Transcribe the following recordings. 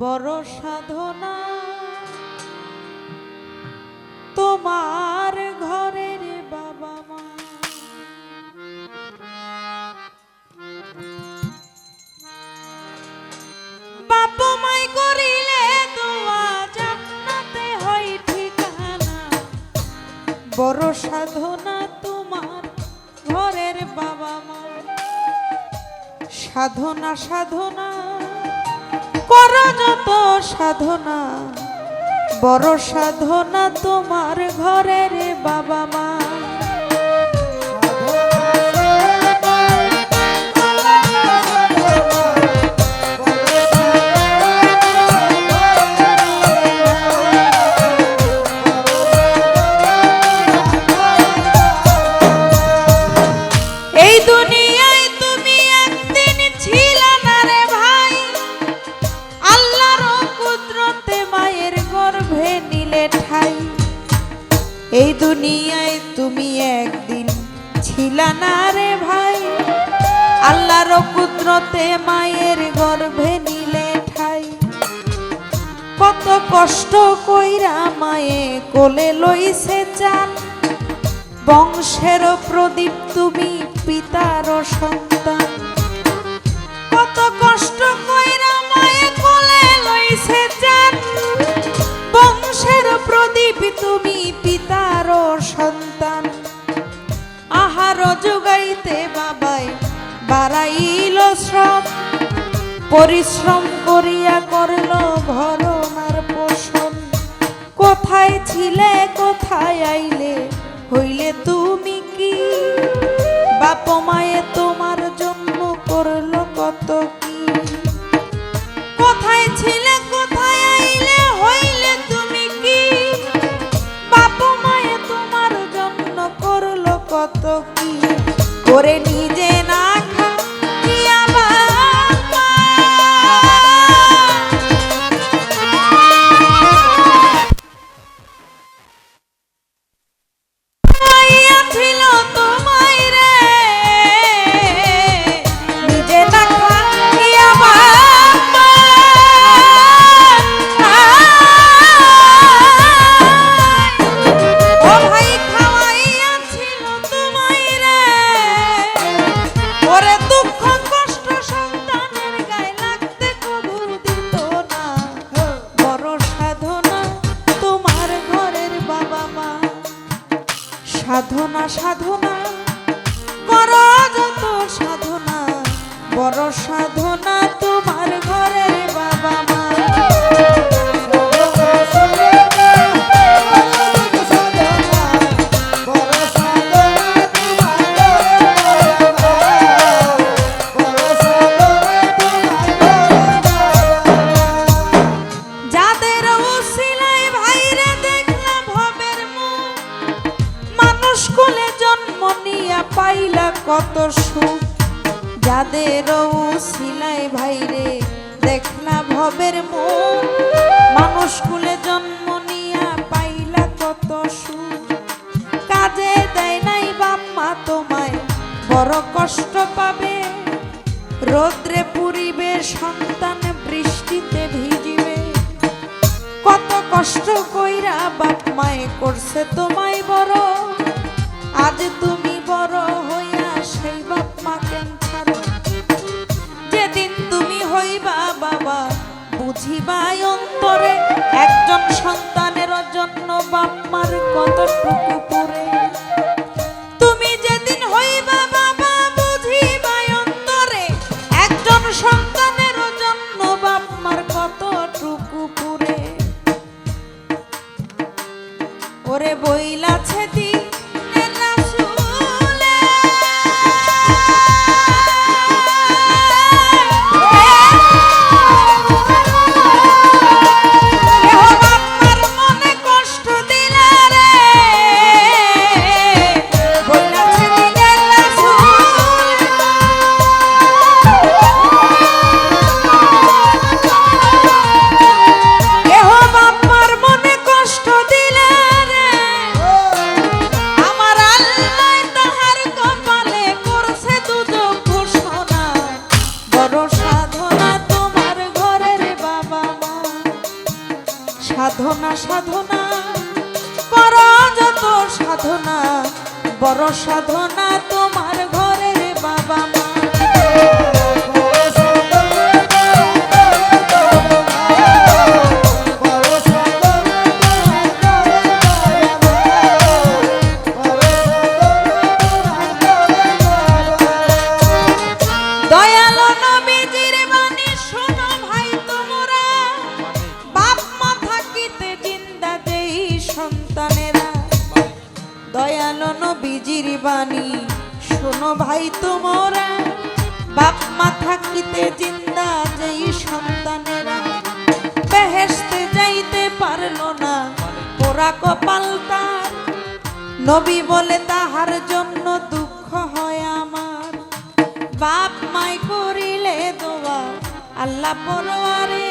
বড় সাধনা। তোমার ঘরের বাবা মা। ঠিকানা। বড় সাধনা তোমার ঘরের বাবা মা। সাধনা সাধনা। কর যত সাধনা। বড় সাধনা তোমার ঘরের বাবা মা। দুনিয়ায় তুমি একদিন ছিলা না রে ভাই। আল্লাহর কুদরতে মায়ের গর্ভে নিলে ঠাই। কত কষ্ট কইরা মায়ে কোলে লইছে চান। বংশের প্রদীপ তুমি পিতার সন্তান। কত কষ্ট কইরা মায়ে কোলে লইছে চান। বংশের প্রদীপ তুমি সন্তান। আহার যোগাইতে বাবাই বাড়াইল শ্রম। পরিশ্রম করিয়া করল ভরনার পোষণ। কোথায় ছিলে, কোথায় আইলে, হইলে তুমি কি? বাপ মায়ে তোমার জন্য করল কত মানুষ কোলে জন্ম নিয়া পাইলা কত সুখ। যাদের ওসিলায় ভাইরে দেখলা ভবের মুখ মানুষ কুলে জন্ম নিয়া পাইলা কত সুখ। কাজে দেয় নাই বাম্মা তোমায়, বড় কষ্ট পাবে। রোদ্রে পুরিবে, সন্তান বৃষ্টিতে ভিজিবে। কত কষ্ট কইরা বাপ মায়ে করছে তোমায় বড়। আজ তুমি সাধনা বড় সাধনা তোমার ভাই তোমরা, বাপ মা থাকিতে জিন্দা যেই সন্তানেরা, বেহেশতে যাইতে পারল না। পোড়া কপাল তার, নবী বলে তাহার জন্য দুঃখ হয় আমার। বাপ মাই করিলে দোয়া, আল্লাহ পরোয়ারে।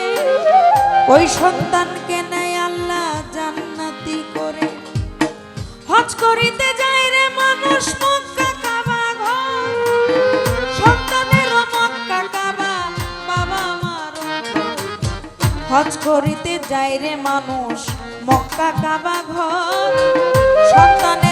ওই সন্তানকে নেয় আল্লাহ জান্নাতি করে। হজ করিতে যায় রে মানুষ হজ করিতে যায় রে মানুষ মক্কা কাবা ঘর। সন্তানের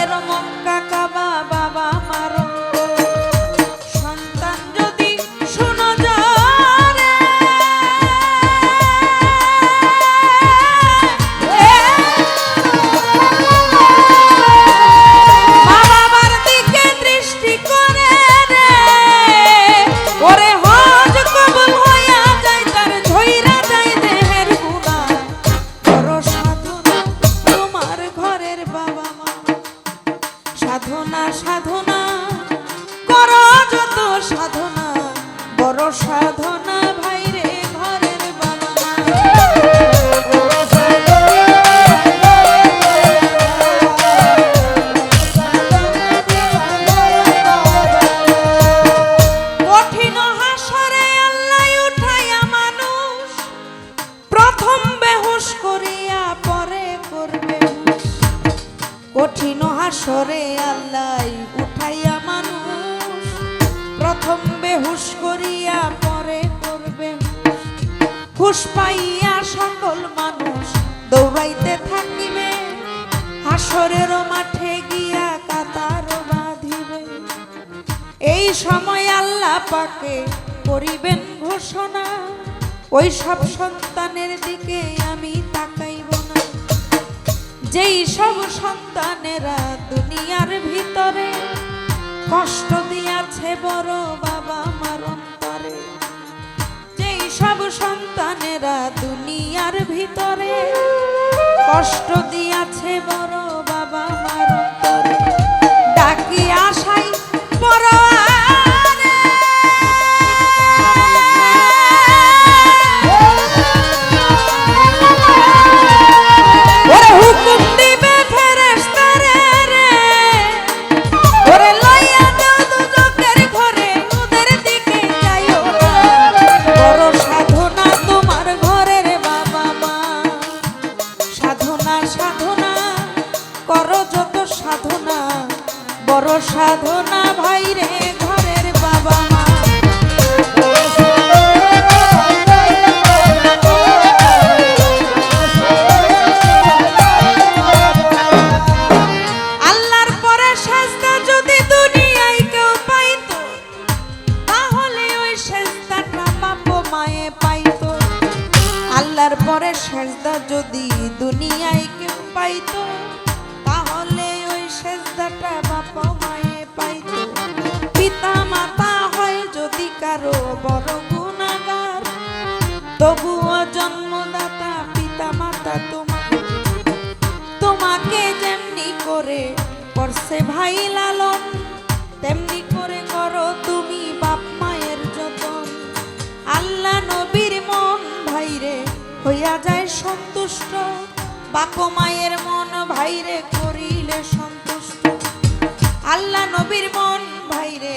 হুশ পাইয়া সকল মানুষ দৌড়াইতে থাকিবে। হাসরের মাঠে গিয়া কাতার বাঁধিবে। এই সময় আল্লাহ পাকে করিবেন ঘোষণা। ওই সব সন্তানের দিকে আমি তাকাইব না। যেই সব সন্তানেরা দুনিয়ার ভিতরে কষ্ট দিয়াছে, বড় বাবা মার অন্তরে যেই সব সন্তানেরা দুনিয়ার ভিতরে। কষ্ট দিয়াছে বড় বাবা মার ডাকি আশাই বড় সাধনা ভাই রে, ঘরের বাবা মা। আল্লাহর পরে সাজদা যদি দুনিয়ায় পাইতো, তাহলে ওই সেজদাটা বাপ মায়ে পাইতো। আল্লাহর পরে সেজদা যদি দুনিয়ায় কেউ পাইতো তবুও জন্মদাতা পিতা মাতা তোমার তোমাকে যেমনি করে করছে ভাই লালন, তেমনি করে করো তুমি বাপ মায়ের যতন। আল্লাহ নবীর মন ভাইরে, হইয়া যায় সন্তুষ্ট। বাপ মায়ের মন ভাইরে করিলে সন্তুষ্ট। আল্লাহ নবীর মন ভাইরে